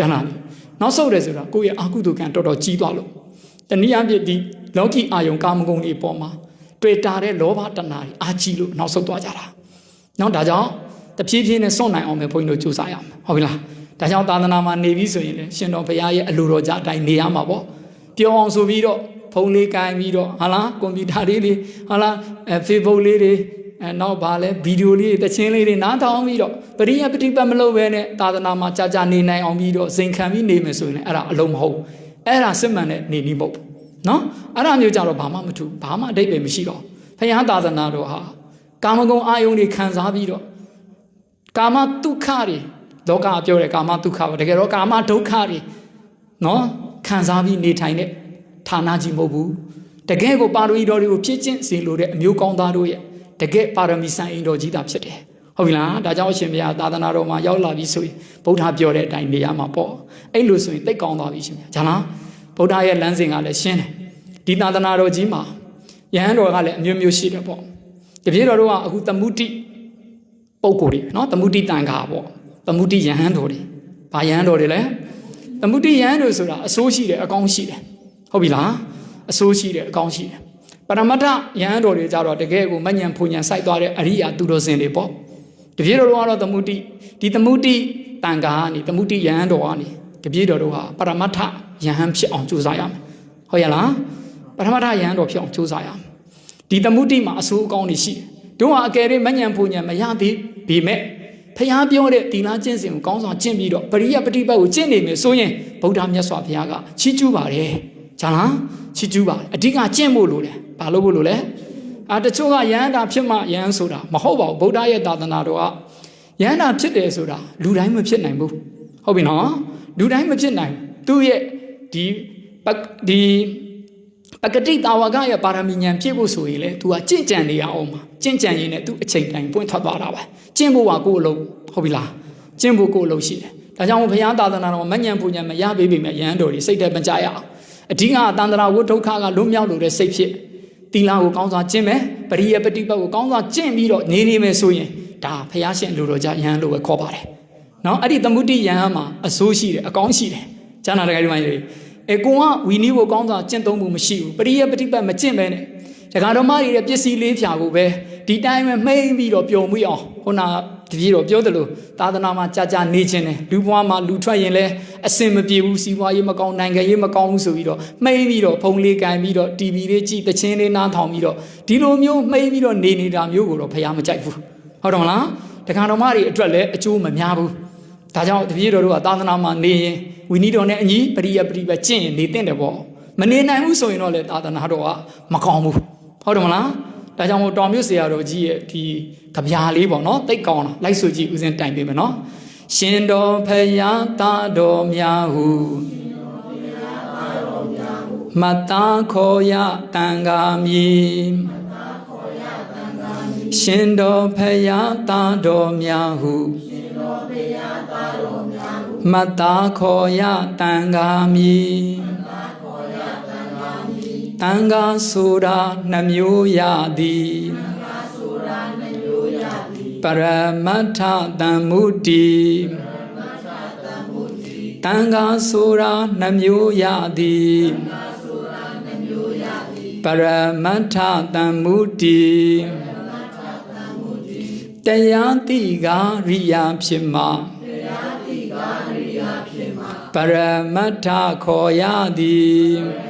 ကျန်လားနောက်ဆုံးတယ်ဆိုတာကိုယ့်ရဲ့အာကုသိုလ်ကံတော်တော်ကြီးသွားလို့တနည်းအားဖြင့်ဒီလောကီအာယုံကာမဂုဏ်တွေပေါ်မှာတွေ့တာတဲ့လောဘတဏှာတွေအာကြီးလို့နောက်ဆုံးသွားကြတာနော်ဒါကြောင့်တဖြည်းဖြည်းနဲ့စွန့်နိုင်အောင်ပဲဘုန်းကြီးတို့ကြိုးစားရမယ်ဟုတ်ပြီလားဒါကြောင့်သာသနာမှာနေပြီးဆိုရင်လည်းရှင်တော်ဘုရားရဲ့အလိုတော်ကြအတိုင်းနေရမှာပေါ့ပြောအောင်ဆိုပြီးတော့ဖုန်းလေးကိုင်ပြီးတော့ဟာလားကွန်ပျူတာလေးတွေဟာလားအဲ Facebook လေးတွေ အဲနောက်ပါလဲဗီဒီယိုလေးတွေတခြင်းလေးတွေနားထောင်ပြီးတော့ပရိယပฏิပတ်မလုပ်ဘဲနဲ့သာသနာမှာကြာကြာနေနိုင်အောင်ပြီးတော့ဇင်ခံပြီးနေမယ်ဆိုရင်လည်းအဲ့ဒါအလုံးမဟုတ်အဲ့ဒါစစ်မှန်တဲ့နေနည်းမဟုတ်ဘူးနော်အဲ့ဒါမျိုးကြတော့ဘာမှမထူဘာမှအတိတ်ပဲမရှိတော့ဘုရားသာသနာတော်ဟာကာမဂုဏ်အာယုန်တွေခံစားပြီးတော့ကာမဒုက္ခတွေလောကပြောတယ်ကာမဒုက္ခပါတကယ်တော့ကာမဒုက္ခတွေနော်ခံစားပြီးနေထိုင်တဲ့ဌာနကြီးမဟုတ်ဘူးတကယ်ကိုပါရမီတော်တွေကိုဖြည့်ကျင့်စေလိုတဲ့အမျိုးကောင်းသားတို့ရဲ့ တကယ်ပါရမီစံအိမ်တော်ကြီးတာဖြစ်တယ်ဟုတ်ပြီလားဒါကြောင့်အရှင်ဘုရားသာသနာတော်မှာရောက်လာပြီဆိုရင်ဗုဒ္ဓပြောတဲ့အတိုင်းနေရမှာပေါ့အဲ့လိုဆိုရင်တိတ်ကောင်းသွားပြီရှင်ဗျာဂျာလားဗုဒ္ဓရဲ့လမ်းစဉ်ကလည်းရှင်းတယ်ဒီသာသနာတော်ကြီးမှာယဟန်တော်ကလည်းအမျိုးမျိုးရှိတယ်ပေါ့တပည့်တော်တို့ကအခုသမုတိပုံကိုယ်တွေနော်သမုတိတန်ခါပေါ့သမုတိယဟန်တော်တွေဘာယဟန်တော်တွေလဲသမုတိယဟန်တော်ဆိုတာအစိုးရှိတယ်အကောင်းရှိတယ်ဟုတ်ပြီလားအစိုးရှိတယ်အကောင်းရှိတယ် ပရမတ္ထယဟန်တော်တွေကြတော့တကယ်ကိုမညံဖူညံစိုက်သွားတဲ့အရိယာသူတော်စင်တွေပေါ့တပည့်တော်တို့ကတော့သမုတိဒီသမုတိတန်ခါကနေသမုတိယဟန်တော်ကနေတပည့်တော်တို့ဟာပရမတ္ထယဟန်ဖြစ်အောင်ကြိုးစားရမယ်ဟုတ်ရလားပရမတ္ထယဟန်တော်ဖြစ်အောင်ကြိုးစားရမယ်ဒီသမုတိမှာအစိုးအကောင်းတွေရှိတယ်တို့ဟာအကယ်၍မညံဖူညံမရသေးပေမဲ့ဖះပြောတဲ့ဒီလားကျင့်စဉ်ကိုကောင်းဆောင်ကျင့်ပြီးတော့ပရိယပฏิပတ်ကိုကျင့်နေမယ်ဆိုရင်ဗုဒ္ဓမြတ်စွာဘုရားကချီးကျူးပါတယ်ဂျာလားချီးကျူးပါတယ်အဓိကကျင့်ဖို့လိုတယ် ဘာလို့ဖို့လိုလဲအာတချို့ကယန္တာဖြစ်မှယဟန်ဆိုတာမဟုတ်ပါဘူးဗုဒ္ဓရဲ့သာသနာတော်ကယန္တာဖြစ်တယ်ဆိုတာလူတိုင်းမဖြစ်နိုင်ဘူးဟုတ်ပြီနော်လူတိုင်းမဖြစ်နိုင်သူ့ရဲ့ဒီဒီပကတိတာဝကရဲ့ပါရမီဉာဏ်ဖြည့်ဖို့ဆိုရင်လေ तू ကကြင့်ကြံနေရအောင်မှာကြင့်ကြံရင်းနဲ့ तू အချိန်တိုင်းပွင့်ထွက်သွားတာပဲကျင့်ဖို့ကကိုယ်အလုပ်ဟုတ်ပြီလားကျင့်ဖို့ကိုယ်အလုပ်ရှိတယ်ဒါကြောင့်ဘုရားသာသနာတော်မဉဏ်ပူဉဏ်မရပေးပေမဲ့ယဟန်တော်တွေစိတ်တဲ့မကြရအောင်အဓိကတန္တရာဝိဒုက္ခကလွတ်မြောက်လို့တဲ့စိတ်ဖြစ် တီလာကိုကောင်းစွာကျင့်မယ်ပရိယပฏิပတ်ကိုကောင်းစွာကျင့်ပြီးတော့နေနေမယ်ဆိုရင်ဒါဘုရားရှင်လူတော်ကြယဟန်လို့ပဲခေါ်ပါတယ်နော်အဲ့ဒီသမုဒိယဟန်မှာအစိုးရှိတယ်အကောင်းရှိတယ်ကျမ်းနာတကယ်ဒီမှာရေအကွန်ကဝီနီးကိုကောင်းစွာကျင့်သုံးမှုမရှိဘူးပရိယပฏิပတ်မကျင့်ပဲနဲ့ဒကာတော်မတွေရဲ့ပစ္စည်းလေးဖြာကိုပဲဒီတိုင်းပဲမှိမ့်ပြီးတော့ပျော်မွေ့အောင်ခုန တပြေတော့ပြောသလိုသာသနာမှာကြာကြာနေခြင်းတယ်လူဘွားမှာလူထွက်ရင်လည်းအစင်မပြေဘူးစီးပွားရေးမကောင်းနိုင်ငံရေးမကောင်းဘူးဆိုပြီးတော့မှိမ့်ပြီးတော့ဖုံလေးကန်ပြီးတော့ TV လေးကြည့်တချင်းလေးနားထောင်ပြီးတော့ဒီလိုမျိုးမှိမ့်ပြီးတော့နေနေတာမျိုးကိုတော့ဖះမကြိုက်ဘူးဟုတ်တယ်မလားတခါတော်မတွေအတွက်လည်းအကျိုးမများဘူးဒါကြောင့်တပြေတော်တို့ကသာသနာမှာနေရင်ဝီနီတော်နဲ့အညီပရိယပရိပဲကျင့်ရင်နေတဲ့တယ်ပေါ့မနေနိုင်ဘူးဆိုရင်တော့လေသာသနာတော်ကမကောင်းဘူးဟုတ်တယ်မလား ဒါကြောင့်မို့တော်မြို့ဆရာတော်ကြီးရဲ့ဒီကြပြားလေးပေါ့နော်တိတ်ကောင်းတာလိုက်ဆိုကြည့်ဦးစင်းတိုင်ပေးမယ်နော်ရှင်တော်ဖယားသားတော်များဟုမတ္တာခေါ်ရတန်ခါမည်ရှင်တော်ဖယားသားတော်များဟုမတ္တာခေါ်ရတန်ခါမည် တန်ခါဆိုတာနှမျိုးရသည်ပရမတ္ထတံမုတိတန်ခါဆိုတာနှမျိုးရသည်ပရမတ္ထတံမုတိတရားတိကာရိယာဖြစ်မှာပရမတ္ထခေါ်ရသည်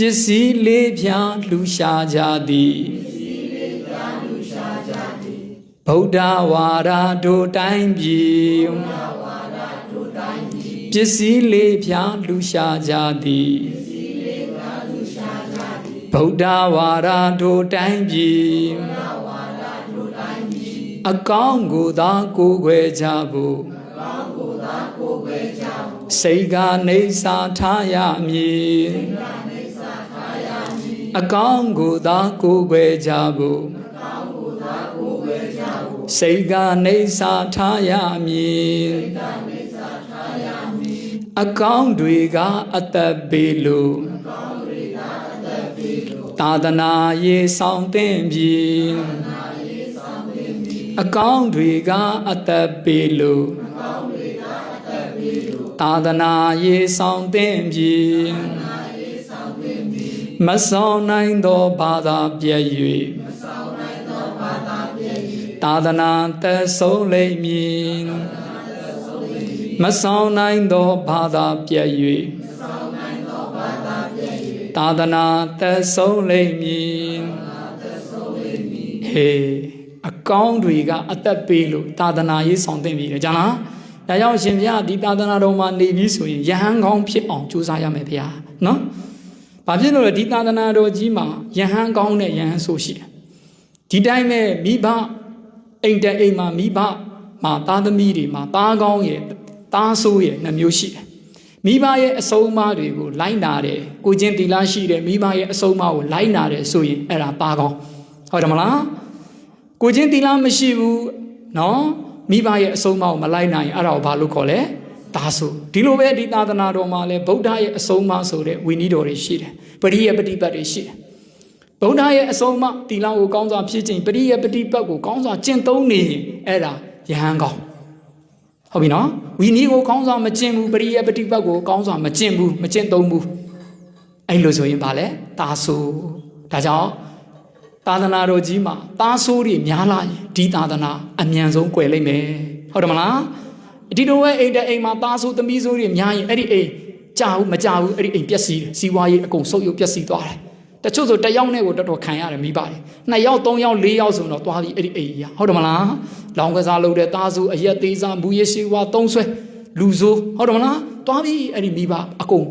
ပစ္စည်းလေးဖြာလှူရှာကြသည်ဗုဒ္ဓဝါဒတို့တိုင်းပြည်ပစ္စည်းလေးဖြာလှူရှာကြသည်ဗုဒ္ဓဝါဒတို့တိုင်းပြည်အကောင်းကိုသာကိုယ်ွယ်ကြဖို့စိတ်ကနေစာထားရမည် အကောင်းကိုသာကိုယ်ွယ်ကြဖို့စိတ်ကနေစာထားရမည်အကောင်းတွေကအသက်ပေးလို့သာသနာရေးဆောင်သင့်ပြီအကောင်းတွေကအသက်ပေးလို့သာသနာရေးဆောင်သင့်ပြီ မဆောင်နိုင်သောဘာသာပြည့်၍သာသနာသက်ဆုံးလိမ့်မည်မဆောင်နိုင်သောဘာသာပြည့်၍သာသနာသက်ဆုံးလိမ့်မည်ဟေးအကောင်းတွေကအသက်ပေးလို့သာသနာရေးဆောင်သင့်ပြီလေကြာလားဒါကြောင့်ရှင်ဘုရားဒီသာသနာတော်မှာနေပြီးဆိုရင်ယဟန်ကောင်းဖြစ်အောင်ကြိုးစားရမယ်ဗျာနော် ဘာဖြစ်လို့လဲဒီသာသနာတော်ကြီးမှာယဟန်ကောင်းတဲ့ယဟန်ဆိုရှိတယ်ဒီတိုင်းပဲမိဘအိမ်တအိမ်မှာမိဘမှာသားသမီးတွေမှာသားကောင်းရဲ့သားဆိုးရဲ့နှမျိုးရှိတယ်မိဘရဲ့အဆုံးအမတွေကိုလိုက်နာတယ်ကိုချင်းတီလာရှိတယ်မိဘရဲ့အဆုံးအမကိုလိုက်နာတယ်ဆိုရင်အဲ့ဒါသားကောင်းဟုတ်တယ်မလားကိုချင်းတီလာမရှိဘူးနော်မိဘရဲ့အဆုံးအမကိုမလိုက်နိုင်အဲ့ဒါကိုဘာလို့ခေါ်လဲ ဒါဆိုဒီလိုပဲဒီသာသနာတော်မှာလဲဗုဒ္ဓရဲ့အဆုံးအမဆိုတဲ့ဝိနည်းတော်တွေရှိတယ်ပရိယပฏิပတ်တွေရှိတယ်ဗုဒ္ဓရဲ့အဆုံးအမတီလာကိုကောင်းစွာဖြစ်ခြင်းပရိယပฏิပတ်ကိုကောင်းစွာကျင့်သုံးနေရင်အဲ့ဒါယဟန်ကောင်းဟုတ်ပြီနော်ဝီနီကိုကောင်းစွာမကျင့်ဘူးပရိယပฏิပတ်ကိုကောင်းစွာမကျင့်ဘူးမကျင့်သုံးဘူးအဲ့လိုဆိုရင်ဗာလဲတာဆိုဒါကြောင့်သာသနာတော်ကြီးမှာတာဆိုးတွေများလာရင်ဒီသာသနာအမြန်ဆုံးကွယ်လိမ့်မယ်ဟုတ်တယ်မလား ဒီလိုပဲအိမ်တဲ့အိမ်မှာတာဆိုးသမီးဆိုးတွေများရင်အဲ့ဒီအိမ်ကြာဘူးမကြာဘူးအဲ့ဒီအိမ်ပျက်စီးတယ်စီးပွားရေးအကုန်ဆုတ်ယုတ်ပျက်စီးသွားတယ်တချို့ဆိုတစ်ယောက်နဲ့ကိုတော်တော်ခံရတယ်မိပါတယ်နှစ်ယောက်သုံးယောက်လေးယောက်ဆိုတော့သွားပြီးအဲ့ဒီအိမ်ကြီးဟုတ်တယ်မလားလောင်ကစားလုပ်တဲ့သားစုအရက်သေးစားမူရရှိဝါသုံးဆွဲလူဆိုးဟုတ်တယ်မလားသွားပြီးအဲ့ဒီမိဘအကုန်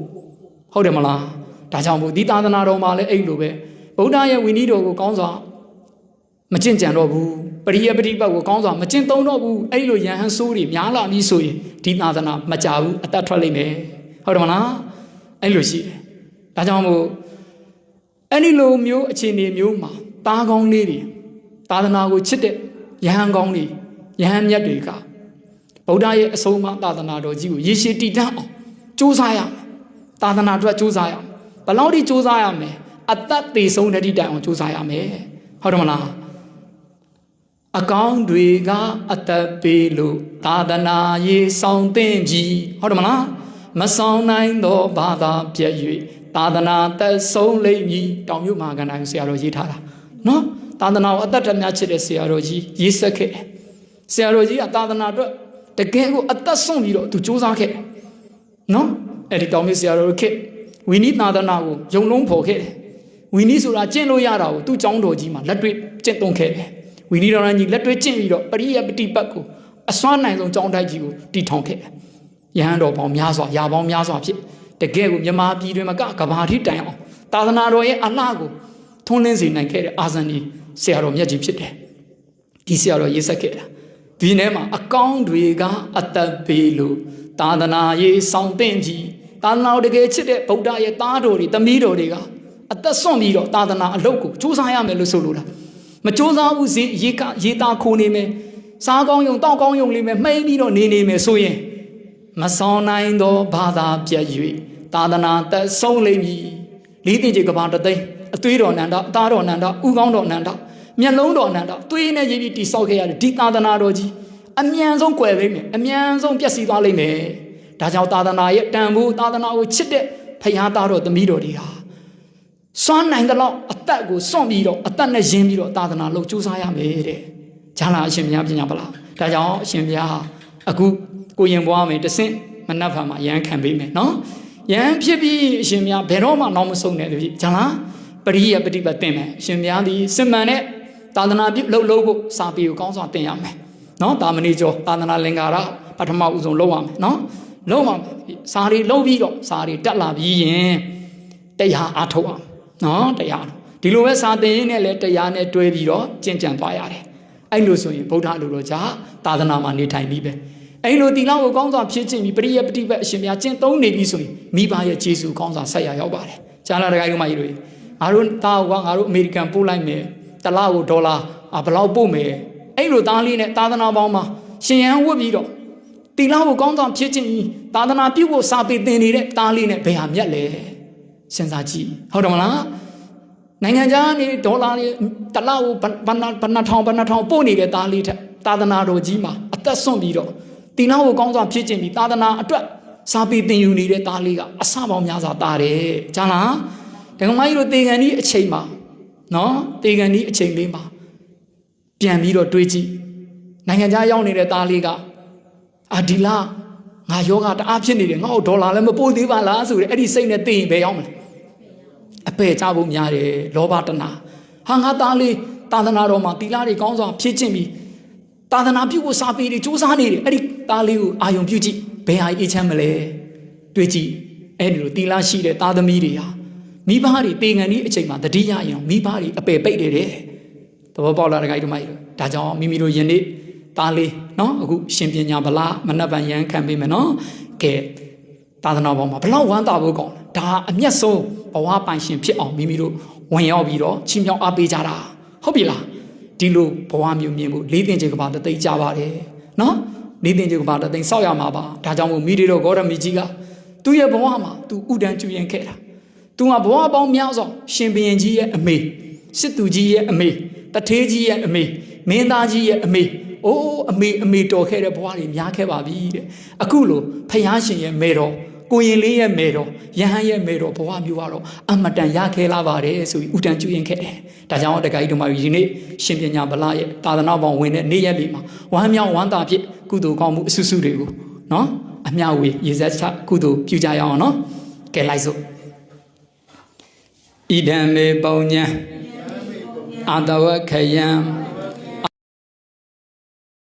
ဟုတ်တယ်မလားဒါကြောင့်မို့ဒီသာသနာတော်မှာလည်းအဲ့လိုပဲဗုဒ္ဓရဲ့ဝိနည်းတော်ကိုကောင်းစွာ မကျင့်ကြံတော့ဘူးပရိယပฏิပတ်ကိုကောင်းစွာမကျင့်သုံးတော့ဘူးအဲ့လိုယဟန်ဆိုးတွေများလာပြီဆိုရင်ဒီသာသနာမကြဘူးအသက်ထွက်လိမ့်မယ်ဟုတ်တယ်မလားအဲ့လိုရှိတယ်ဒါကြောင့်မို့အဲ့ဒီလိုမျိုးအခြေအနေမျိုးမှာတားကောင်းလေးတွေသာသနာကိုချစ်တဲ့ယဟန်ကောင်းတွေယဟန်မြတ်တွေကဗုဒ္ဓရဲ့အဆုံးအမသာသနာတော်ကြီးကိုရေရှည်တည်တတ်အောင်ကြိုးစားရမယ်သာသနာအတွက်ကြိုးစားရမယ်ဘယ်လောက်ထိကြိုးစားရမလဲအသက်သေးဆုံးတဲ့တိတိုင်အောင်ကြိုးစားရမယ်ဟုတ်တယ်မလား အကောင်းတွေကအသက်ပေးလို့သာသနာရေးဆောင်သင့်ပြီဟုတ်တယ်မလားမဆောင်နိုင်သောဘာသာပြည့်၍သာသနာသက်ဆုံးလိမ့်မည်တောင်မြို့မှာကဏ္ဍဆရာတော်ရေးထားတာနော်သာသနာကိုအသက်တများချစ်တဲ့ဆရာတော်ကြီးရေးဆက်ခဲ့တယ်ဆရာတော်ကြီးကသာသနာအတွက်တကယ်ကိုအသက်ဆုံးပြီးတော့သူစူးစမ်းခဲ့နော်အဲ့ဒီတောင်မြို့ဆရာတော်ခေဝီနိသာသနာကိုယုံလုံးဖော်ခဲ့တယ်ဝီနိဆိုတာကျင့်လို့ရတာကိုသူ့ကျောင်းတော်ကြီးမှာလက်တွေ့ကျင့်သုံးခဲ့တယ် ဝီနိတော်ကြီးလက်တွေ့ကျင့်ပြီးတော့ပရိယပฏิပတ်ကိုအစွမ်းနိုင်ဆုံးကျောင်းတိုက်ကြီးကိုတည်ထောင်ခဲ့တယ်ယဟန်တော်ပေါင်းများစွာရာပေါင်းများစွာဖြစ်တကယ်ကိုမြမာပြည်တွင်မကကဘာထိတိုင်အောင်သာသနာတော်ရဲ့အလှကိုထွန်းလင်းစေနိုင်ခဲ့တဲ့အာဇန်ကြီးဆရာတော်မြတ်ကြီးဖြစ်တယ်ဒီဆရာတော်ရေးဆက်ခဲ့တာဒီထဲမှာအကောင်းတွေကအသက်ပေးလို့သာသနာရေးဆောင်သင့်ကြီးသာသနာတကယ်ချစ်တဲ့ဗုဒ္ဓရဲ့သားတော်တွေသမီးတော်တွေကအသက်ဆွန့်ပြီးတော့သာသနာအလုပ်ကိုစူးစမ်းရမယ်လို့ဆိုလိုတာ မစူးစမ်းဘူးစီရေကရေတာခိုးနေမယ်စားကောင်းယုံတောက်ကောင်းယုံလေးမယ်မှိန်ပြီးတော့နေနေမယ်ဆိုရင်မဆောင်နိုင်သောဘာသာပြည့်၍သာသနာသက်ဆုံးလိမ့်မည်လေးတင်ကြီးကဘာတသိန်းအသွေးတော်နန္ဒအသားတော်နန္ဒဥကောင်းတော်နန္ဒမျက်လုံးတော်နန္ဒသွေးနဲ့ရေးပြီးတိဆောက်ခဲ့ရတဲ့ဒီသာသနာတော်ကြီးအမြန်ဆုံးကွယ်လိမ့်မယ်အမြန်ဆုံးပျက်စီးသွားလိမ့်မယ်ဒါကြောင့်သာသနာရဲ့တန်ဖိုးသာသနာကိုချစ်တဲ့ဖခင်သားတော်သမီးတော်တွေဟာ စွမ်းနိုင်တဲ့လောက်အသက်ကိုစွန့်ပြီးတော့အသက်နဲ့ယဉ်ပြီးတော့သာသနာလုပ်ကြိုးစားရမယ်တဲ့ဂျာလာအရှင်ဘုရားပညာပလားဒါကြောင့်အရှင်ဘုရားဟာအခုကိုရင်ဘွားမယ်တဆင့်မနှက်ဖန်မှာရန်ခံပေးမယ်နော်ရန်ဖြစ်ပြီးအရှင်ဘုရားဘယ်တော့မှနောက်မဆုံးတဲ့တပည့်ဂျာလာပရိယပฏิပတ်တင်မယ်အရှင်ဘုရားဒီစစ်မှန်တဲ့သာသနာပြုလှုပ်လို့ဖို့စာပေကိုကောင်းစွာတင်ရမယ်နော်တာမဏိကျော်သာသနာလင်္ကာရပထမဦးဆုံးလုပ်ရမယ်နော်လုံးဝစာရီလုံးပြီးတော့စာရီတက်လာပြီးရင်တရားအားထုတ်အောင် နော်တရားဒီလိုပဲစာသင်ရင်းနဲ့လည်းတရားနဲ့တွဲပြီးတော့ကျင့်ကြံသွားရတယ်အဲ့လိုဆိုရင်ဗုဒ္ဓလူတော်ကြာသာသနာမှာနေထိုင်ပြီးပဲအဲ့လိုတီလာကိုကောင်းစွာဖြည့်ခြင်းပြီးပရိယပฏิပတ်အရှင်များကျင့်သုံးနေပြီဆိုရင်မိဘရဲ့ဂျေစုကောင်းစွာဆက်ရရောက်ပါတယ်။ဂျာလာတကိုင်းတို့မှကြီးတို့ငါတို့သားကငါတို့အမေရိကန်ပို့လိုက်မယ်တလားကိုဒေါ်လာဘယ်လောက်ပို့မယ်အဲ့လိုသားလေးနဲ့သာသနာပေါင်းမှာရှင်ရန်ဝတ်ပြီးတော့တီလာကိုကောင်းစွာဖြည့်ခြင်းပြီးသာသနာပြုဖို့စာပေသင်နေတဲ့သားလေးနဲ့ဘယ်ဟာမြတ်လဲ စဉ်းစားကြည့်ဟုတ်တယ်မလားနိုင်ငံခြားနေဒေါ်လာလေးတလားကိုဘဏ္ဍဘဏ္ဍထောင်ဘဏ္ဍထောင်ပို့နေတဲ့သားလေးထက်သာသနာတော်ကြီးမှာအသက်ဆွန့်ပြီးတော့တီနာကိုကောင်းစွာဖြည့်ခြင်းပြီးသာသနာအတွက်စာပေသင်ယူနေတဲ့သားလေးကအဆပေါင်းများစွာတာတယ်ကြားလားဒကမကြီးတို့တေကန်ဒီအချိန်မှာနော်တေကန်ဒီအချိန်လေးမှာပြန်ပြီးတော့တွေးကြည့်နိုင်ငံခြားရောက်နေတဲ့သားလေးကအာဒီလာ ငါယောဂတအားဖြစ်နေတယ်ငါ့ကိုဒေါ်လာလည်းမပို့သေးပါလားဆိုရဲအဲ့ဒီစိတ်နဲ့သိရင်ဘယ်ရောက်မလဲအပယ်ကြဖို့များတယ်လောဘတနာဟာငါသားလေးသာသနာတော်မှာတီလာတွေကောင်းစွာဖြည့်ခြင်းပြီးသာသနာပြုဖို့စာပေတွေစူးစမ်းနေတယ်အဲ့ဒီသားလေးကိုအာယုံပြုကြည့်ဘယ်ဟာအေးချမ်းမလဲတွေးကြည့်အဲ့ဒီလိုတီလာရှိတဲ့သားသမီးတွေဟာမိဘတွေတေငံဒီအချိန်မှာတတိယရင်မိဘတွေအပယ်ပိတ်နေတယ်သဘောပေါက်လားတခါကြီးတို့မကြီးတို့ဒါကြောင့်မိမိတို့ယနေ့သားလေး နော်အခုရှင်ပညာဗလားမနက်ပန်ရန်ခံပေးမယ်နော်ကဲသာသနာပေါ်မှာဘလောက်ဝမ်းသာဖို့ကောင်းလဲဒါအမျက်ဆုံးဘဝပိုင်ရှင်ဖြစ်အောင်မိမိတို့ဝင်ရောက်ပြီးတော့ချီးမြှောက်အားပေးကြတာဟုတ်ပြီလားဒီလိုဘဝမျိုးမြင်ဖို့လေးတင်ချေကဘာတသိကြပါတယ်နော်လေးတင်ချေကဘာတသိစောက်ရမှာပါဒါကြောင့်မို့မိတွေတော့ဂေါရမီကြီးကသူ့ရဲ့ဘဝမှာသူဥဒန်းကျူရင်ခဲ့တာသူကဘဝပေါင်းများစွာရှင်ဘရင်ကြီးရဲ့အမေစစ်သူကြီးရဲ့အမေတထေးကြီးရဲ့အမေမင်းသားကြီးရဲ့အမေ အိုးအမေအမေတော်ခဲ့တဲ့ဘဝတွေများခဲ့ပါပြီတဲ့အခုလိုဖယားရှင်ရဲ့မေတော်ကိုရင်လေးရဲ့မေတော်ယဟန်ရဲ့မေတော်ဘဝမျိုးကတော့အမတန်ရခဲလာပါတယ်ဆိုပြီးဥတန်ကျွရင်ခဲ့တယ်။ဒါကြောင့်တက္ကະကြီးတို့မှာဒီနေ့ရှင်ပညာဗလာရဲ့သာသနာပေါင်းဝင်တဲ့နေ့ရက်လေးမှာဝမ်းမြောက်ဝမ်းသာဖြစ်ကုသိုလ်ကောင်းမှုအဆုစုတွေကိုနော်အမျှဝေရေစက်ချကုသိုလ်ပြုကြရအောင်နော်။ကဲလိုက်စို့ဣဒံမေပုံညာအာတဝခယံ